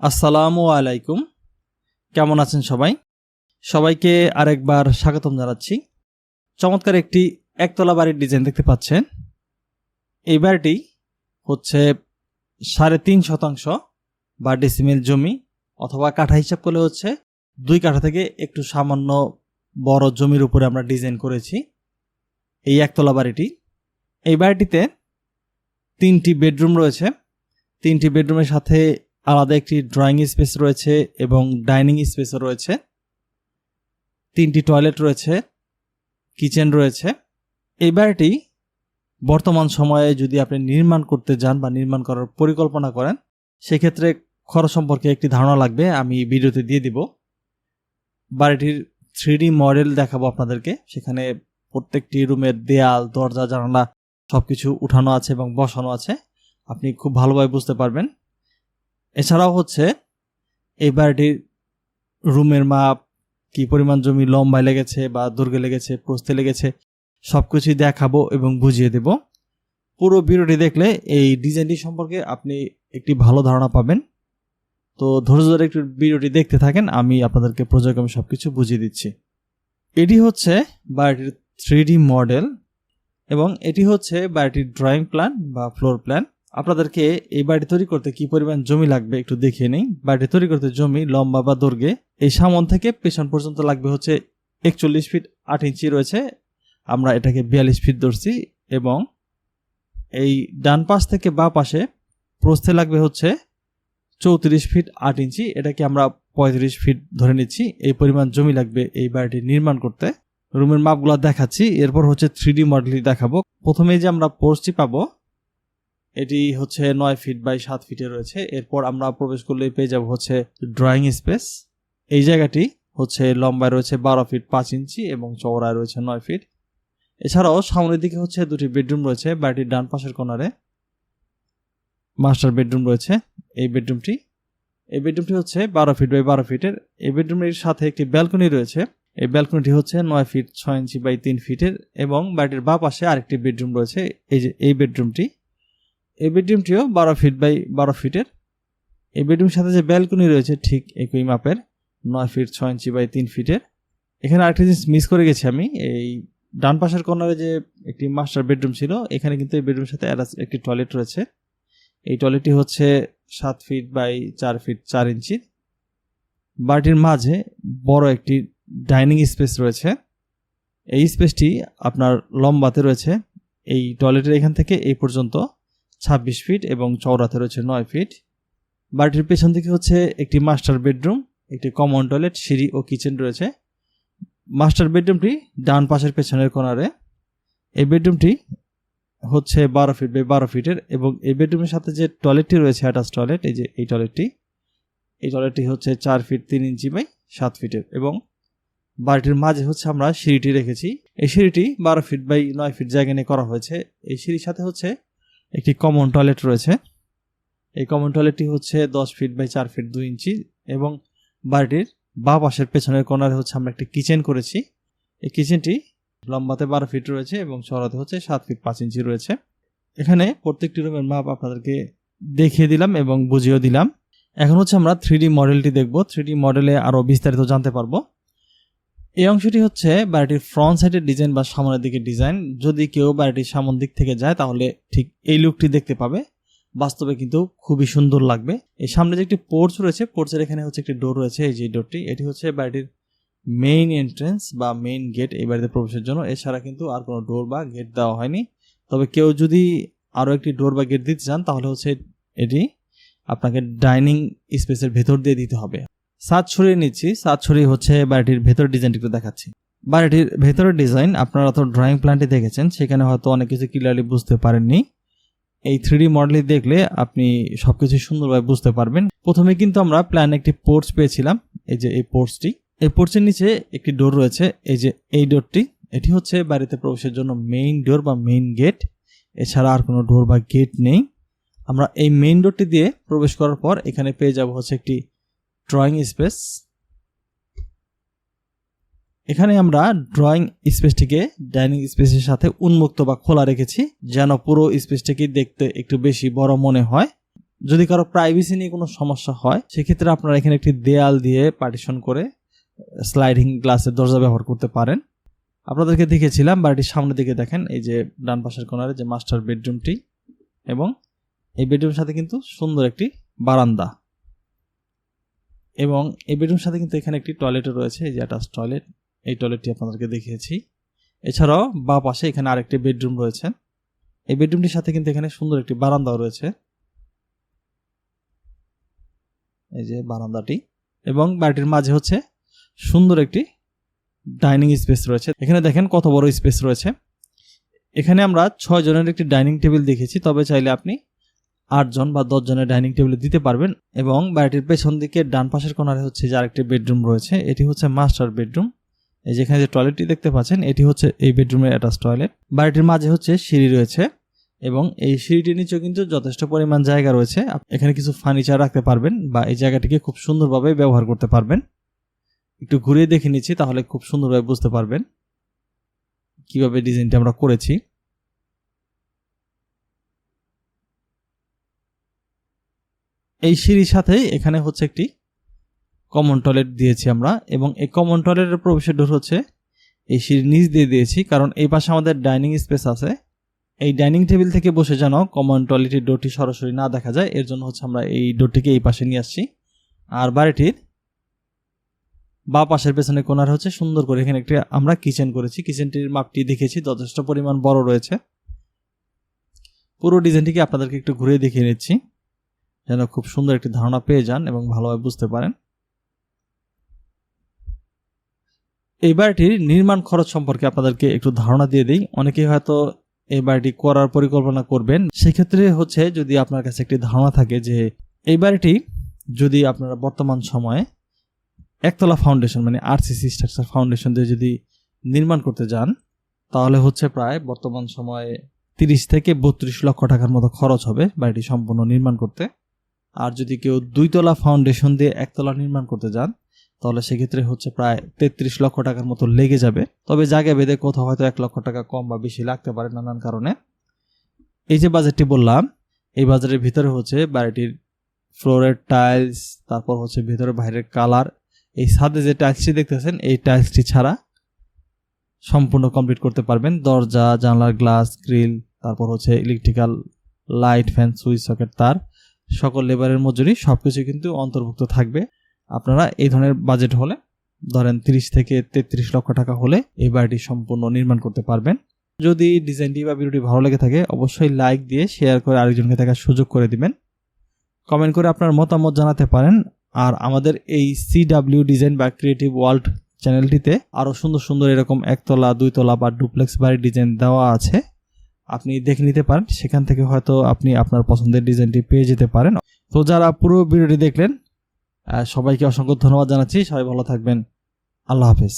আসসালামু আলাইকুম। কেমন আছেন সবাই? সবাইকে আরেকবার স্বাগতম জানাচ্ছি। চমৎকার একটি একতলা বাড়ির ডিজাইন দেখতে পাচ্ছেন। এই বাড়িটি হচ্ছে সাড়ে তিন শতাংশ বা ডেসিমেল জমি অথবা কাঠা হিসাব করলে হচ্ছে দুই কাঠা থেকে একটু সামান্য বড় জমির উপরে আমরা ডিজাইন করেছি এই একতলা বাড়িটি। এই বাড়িটিতে তিনটি বেডরুম রয়েছে। তিনটি বেডরুমের সাথে আলাদা একটি ড্রয়িং স্পেস রয়েছে এবং ডাইনিং স্পেসও রয়েছে। তিনটি টয়লেট রয়েছে কিচেন রয়েছে। এই বাড়িটি বর্তমান সময়ে যদি আপনি নির্মাণ করতে যান বা নির্মাণ করার পরিকল্পনা করেন, সেক্ষেত্রে খরচ সম্পর্কে একটি ধারণা লাগবে, আমি ভিডিওতে দিয়ে দিব। বাড়িটির থ্রি মডেল দেখাবো আপনাদেরকে। সেখানে প্রত্যেকটি রুমের দেয়াল, দরজা, জানালা সব কিছু উঠানো আছে এবং বসানো আছে। আপনি খুব ভালোভাবে বুঝতে পারবেন। এছাড়াও হচ্ছে, এই বাড়িটির রুমের মাপ, কি পরিমাণ জমি লম্বায় লেগেছে বা দৈর্ঘ্যে লেগেছে, প্রস্থে লেগেছে সব কিছুই দেখাবো এবং বুঝিয়ে দেব। পুরো ভিডিওটি দেখলে এই ডিজাইনটি সম্পর্কে আপনি একটি ভালো ধারণা পাবেন। তো ধৈর্য ধরে একটু ভিডিওটি দেখতে থাকেন, আমি আপনাদেরকে পর্যায়ক্রমে সব কিছু বুঝিয়ে দিচ্ছি। এটি হচ্ছে বাড়িটির থ্রি মডেল এবং এটি হচ্ছে বাড়িটির ড্রয়িং প্ল্যান বা ফ্লোর প্ল্যান। আপনাদেরকে এই বাড়ি তৈরি করতে কি পরিমাণ জমি লাগবে একটু দেখিয়ে নেই। বাড়িটি তৈরি করতে জমি, লম্বা বা দৈর্ঘ্যে। এই সামন থেকে পেছন পর্যন্ত লাগবে হচ্ছে একচল্লিশ ফিট আট ইঞ্চি রয়েছে। আমরা এটাকে বিয়াল্লিশ ফিট ধরছি এবং এই ডান পাশ থেকে বা পাশে প্রস্থে লাগবে হচ্ছে চৌত্রিশ ফিট আট ইঞ্চি। এটাকে আমরা পঁয়ত্রিশ ফিট ধরে নিচ্ছি। এই পরিমাণ জমি লাগবে এই বাড়িটি নির্মাণ করতে। রুমের মাপগুলো দেখাচ্ছি। এরপর হচ্ছে থ্রি ডি মডেলটি দেখাবো। প্রথমে যে আমরা পোর্সটি পাবো এটি হচ্ছে নয় ফিট বাই সাত ফিটে রয়েছে। এরপর আমরা প্রবেশ করলে পেয়ে যাব হচ্ছে ড্রয়িং স্পেস এই জায়গাটি হচ্ছে লম্বায় রয়েছে বারো ফিট পাঁচ ইঞ্চি এবং চওড়ায় রয়েছে নয় ফিট এছাড়াও সামনের দিকে হচ্ছে দুটি বেডরুম রয়েছে, বাড়িটির ডান পাশের কোনারে মাস্টার বেডরুম রয়েছে এই বেডরুমটি এই বেডরুমটি হচ্ছে বারো ফিট বাই বারো ফিটের এই বেডরুমের সাথে একটি ব্যালকনি রয়েছে। এই ব্যালকনিটি হচ্ছে নয় ফিট ছয় ইঞ্চি বাই তিন ফিটের এবং বাড়িটির বা পাশে আরেকটি বেডরুম রয়েছে। এই যে, এই বেডরুমটি এই বেডরুমটিও বারো ফিট বাই বারো ফিটের। এই বেডরুমের সাথে যে ব্যালকনি রয়েছে, ঠিক একই মাপের, নয় ফিট ছয় ইঞ্চি বাই তিন ফিটের। এখানে আরেকটা জিনিস মিস করে গেছি আমি, এই ডান পাশের কর্নারে যে একটি মাস্টার বেডরুম ছিল, এখানে কিন্তু এই বেডরুমের সাথে অ্যাটাচ একটি টয়লেট রয়েছে। এই টয়লেটটি হচ্ছে সাত ফিট বাই চার ফিট চার ইঞ্চির বাড়িটির মাঝে বড় একটি ডাইনিং স্পেস রয়েছে। এই স্পেসটি আপনার লম্বাতে রয়েছে। এই টয়লেটের এখান থেকে এই পর্যন্ত ছাব্বিশ ফিট এবং চওড়াতে রয়েছে নয় ফিট। বাড়িটির পেছন দিকে হচ্ছে একটি মাস্টার বেডরুম, একটি কমন টয়লেট, সিঁড়ি ও কিচেন রয়েছে। মাস্টার বেডরুমটি ডান পাশের পেছনের কোনারে এই বেডরুমটি হচ্ছে বারো ফিট বাই বারো ফিটের এবং এই বেডরুমের সাথে যে টয়লেটটি রয়েছে, অ্যাটাচ টয়লেট, এই যে এই টয়লেটটি এই টয়লেটটি হচ্ছে চার ফিট তিন ইঞ্চি বাই সাত ফিটের এবং বাড়িটির মাঝে হচ্ছে আমরা সিঁড়িটি রেখেছি। এই সিঁড়িটি বারো ফিট বাই নয় ফিট জায়গা নিয়ে করা হয়েছে। এই সিঁড়ির সাথে হচ্ছে একটি কমন টয়লেট রয়েছে। এই কমন টয়লেটটি হচ্ছে দশ ফিট বাই চার ফিট দুই ইঞ্চি এবং বাড়িটির বা পাশের পেছনের কোনারে হচ্ছে আমরা একটি কিচেন করেছি। এই কিচেনটি লম্বাতে বারো ফিট রয়েছে এবং চড়াতে হচ্ছে সাত ফিট পাঁচ ইঞ্চি রয়েছে। এখানে প্রত্যেকটি রুমের মাপ আপনাদেরকে দেখিয়ে দিলাম এবং বুঝিয়েও দিলাম। এখন হচ্ছে আমরা থ্রি মডেলটি দেখব। থ্রি মডেলে আরও বিস্তারিত জানতে পারব। এই অংশটি হচ্ছে বাড়িটির ফ্রন্ট সাইডের ডিজাইন বা সামনের দিকে ডিজাইন যদি কেউ বাড়িটির সামন দিক থেকে যায়, তাহলে ঠিক এই লুকটি দেখতে পাবে। বাস্তবে কিন্তু খুবই সুন্দর লাগবে। এই সামনে যে একটি পোর্চ রয়েছে পোর্চের এখানে হচ্ছে একটি ডোর রয়েছে, এই যে ডোরটি এটি হচ্ছে বাড়িটির মেইন এন্ট্রেন্স বা মেইন গেট এই বাড়িতে প্রবেশের জন্য। এছাড়া কিন্তু আর কোনো ডোর বা গেট দেওয়া হয়নি। তবে কেউ যদি আরও একটি ডোর বা গেট দিতে চান, তাহলে হচ্ছে এটি আপনাকে ডাইনিং স্পেসের ভেতর দিয়ে দিতে হবে। সাত ছড়িয়ে নিচ্ছি সাত ছড়িয়ে হচ্ছে বাড়িটির ভেতর ডিজাইনটি একটু দেখাচ্ছি। বাড়িটির ভেতরের ডিজাইন আপনারা তো ড্রয়িং প্ল্যানটি দেখেছেন, সেখানে হয়তো অনেক কিছু ক্লিয়ারলি বুঝতে পারেননি। এই থ্রি মডেলটি দেখলে আপনি সব কিছু সুন্দরভাবে বুঝতে পারবেন। প্রথমে কিন্তু আমরা প্ল্যান একটি পোর্টস পেয়েছিলাম, এই যে এই পোর্টসটি এই পোর্টসের নিচে একটি ডোর রয়েছে, এই যে এই ডোরটি এটি হচ্ছে বাড়িতে প্রবেশের জন্য মেইন ডোর বা মেইন গেট এছাড়া আর কোনো ডোর বা গেট নেই। আমরা এই মেইন ডোরটি দিয়ে প্রবেশ করার পর এখানে পেয়ে যাব হচ্ছে একটি ড্রয়িং স্পেস এখানে আমরা ড্রয়িং স্পেসটিকে ডাইনিং স্পেসের সাথে উন্মুক্ত বা খোলা রেখেছি, যেন পুরো স্পেসটিকে দেখতে একটু বেশি বড় মনে হয়। যদি কারও প্রাইভেসি নিয়ে কোনো সমস্যা হয়, সেক্ষেত্রে আপনারা এখানে একটি দেয়াল দিয়ে পার্টিশন করে স্লাইডিং গ্লাসের দরজা ব্যবহার করতে পারেন। আপনাদেরকে দেখেছিলাম, বাড়িটির সামনের দিকে দেখেন, এই যে ডান পাশের কোনারে যে মাস্টার বেডরুমটি এবং এই বেডরুমের সাথে কিন্তু সুন্দর একটি বারান্দা। এবং এই বেডরুম সাথে কিন্তু এখানে একটি টয়লেটও রয়েছে, এই যে অ্যাটাচ টয়লেট এই টয়লেটটি আপনাদেরকে দেখিয়েছি। এছাড়াও বা পাশে এখানে আরেকটি বেডরুম রয়েছে। এই বেডরুমটির সাথে কিন্তু এখানে সুন্দর একটি বারান্দাও রয়েছে। এই যে বারান্দাটি। এবং বাড়িটির মাঝে হচ্ছে সুন্দর একটি ডাইনিং স্পেস রয়েছে। এখানে দেখেন কত বড় স্পেস রয়েছে। এখানে আমরা ছয় জনের একটি ডাইনিং টেবিল দেখেছি তবে চাইলে আপনি আটজন বা দশ জনের ডাইনিং টেবিল দিতে পারবেন এবং বাড়িটির পেছন দিকে ডান পাশের কোনারে হচ্ছে যে আরেকটি বেডরুম রয়েছে, এটি হচ্ছে মাস্টার বেডরুম। এই যেখানে যে টয়লেটটি দেখতে পাচ্ছেন, এটি হচ্ছে এই বেডরুমের অ্যাটাচ টয়লেট বাড়িটির মাঝে হচ্ছে সিঁড়ি রয়েছে এবং এই সিঁড়িটির নিচেও কিন্তু যথেষ্ট পরিমাণ জায়গা রয়েছে। এখানে কিছু ফার্নিচার রাখতে পারবেন বা এই জায়গাটিকে খুব সুন্দরভাবে ব্যবহার করতে পারবেন। একটু ঘুরিয়ে দেখে নিচ্ছি, তাহলে খুব সুন্দরভাবে বুঝতে পারবেন কীভাবে ডিজাইনটা আমরা করেছি। এই সিঁড়ির সাথে এখানে হচ্ছে একটি কমন টয়লেট দিয়েছি আমরা এবং এই কমন টয়লেটের প্রবেশের ডোর হচ্ছে এই সিঁড়ির নিচ দিয়ে দিয়েছি কারণ এই পাশে আমাদের ডাইনিং স্পেস আছে। এই ডাইনিং টেবিল থেকে বসে যেন কমন টয়লেটের ডোরটি সরাসরি না দেখা যায়, এর জন্য হচ্ছে আমরা এই ডোরটিকে এই পাশে নিয়ে আসছি। আর বাড়িটির বা পাশের পেছনে কোনার হচ্ছে সুন্দর করে এখানে একটি আমরা কিচেন করেছি। কিচেনটির মাপটি দেখেছি যথেষ্ট পরিমাণ বড় রয়েছে। পুরো ডিজাইনটিকে আপনাদেরকে একটু ঘুরে দেখিয়ে নিচ্ছি। যেন খুব সুন্দর একটি ধারণা পেয়ে যান এবং ভালোভাবে বুঝতে পারেন। এই বাড়িটির নির্মাণ খরচ সম্পর্কে আপনাদেরকে একটু ধারণা দিয়ে দিই। অনেকেই হয়তো এই বাড়িটি করার পরিকল্পনা করবেন। সেক্ষেত্রে হচ্ছে যদি আপনার কাছে একটি ধারণা থাকে যে এই বাড়িটি যদি আপনারা বর্তমান সময়ে একতলা ফাউন্ডেশন মানে আরসিসি স্ট্রাকচার ফাউন্ডেশন দিয়ে যদি নির্মাণ করতে যান, তাহলে হচ্ছে প্রায় বর্তমান সময়ে তিরিশ থেকে বত্রিশ লক্ষ টাকার মতো খরচ হবে বাড়িটি সম্পূর্ণ নির্মাণ করতে। আর যদি কেউ দুইতলা ফাউন্ডেশন দিয়ে একতলা নির্মাণ করতে যান, তাহলে সেক্ষেত্রে হচ্ছে প্রায় তেত্রিশ লক্ষ টাকার মতো লেগে যাবে। তবে জায়গা বেঁধে কোথাও হয়তো এক লক্ষ টাকা কম বা বেশি লাগতে পারে নানান কারণে। এই যে বাজেটটি বললাম, এই বাজারের ভিতরে হচ্ছে বাড়িটির ফ্লোরের টাইলস, তারপর হচ্ছে ভিতরে বাইরের কালার, এই ছাদে যে টাইলসটি দেখতেছেন, এই টাইলসটি ছাড়া সম্পূর্ণ কমপ্লিট করতে পারবেন। দরজা, জানলার গ্লাস, গ্রিল, তারপর হচ্ছে electrical light, fan, switch, socket, তার। সকল লেবারের মজুরি সব কিছু কিন্তু অন্তর্ভুক্ত থাকবে। আপনারা এই ধরনের বাজেট হলে, ধরেন তিরিশ থেকে তেত্রিশ লক্ষ টাকা হলে এই বাড়িটি সম্পূর্ণ নির্মাণ করতে পারবেন। যদি ডিজাইনটি বা ভিডিওটি ভালো লেগে থাকে, অবশ্যই লাইক দিয়ে শেয়ার করে আরেকজনকে দেখার সুযোগ করে দিবেন। কমেন্ট করে আপনার মতামত জানাতে পারেন। আর আমাদের এই সিডাব্লিউ ডিজাইন বা ক্রিয়েটিভ ওয়ার্ল্ড চ্যানেলটিতে আরও সুন্দর সুন্দর এরকম একতলা, দুইতলা বা ডুপ্লেক্স বাড়ির ডিজাইন দেওয়া আছে। আপনি দেখে নিতে পারেন, সেখান থেকে হয়তো আপনি আপনার পছন্দের ডিজাইনটি পেয়ে যেতে পারেন। তো যারা পুরো ভিডিওটি দেখলেন সবাইকে অসংখ্য ধন্যবাদ জানাচ্ছি। সবাই ভালো থাকবেন। আল্লাহ হাফেজ।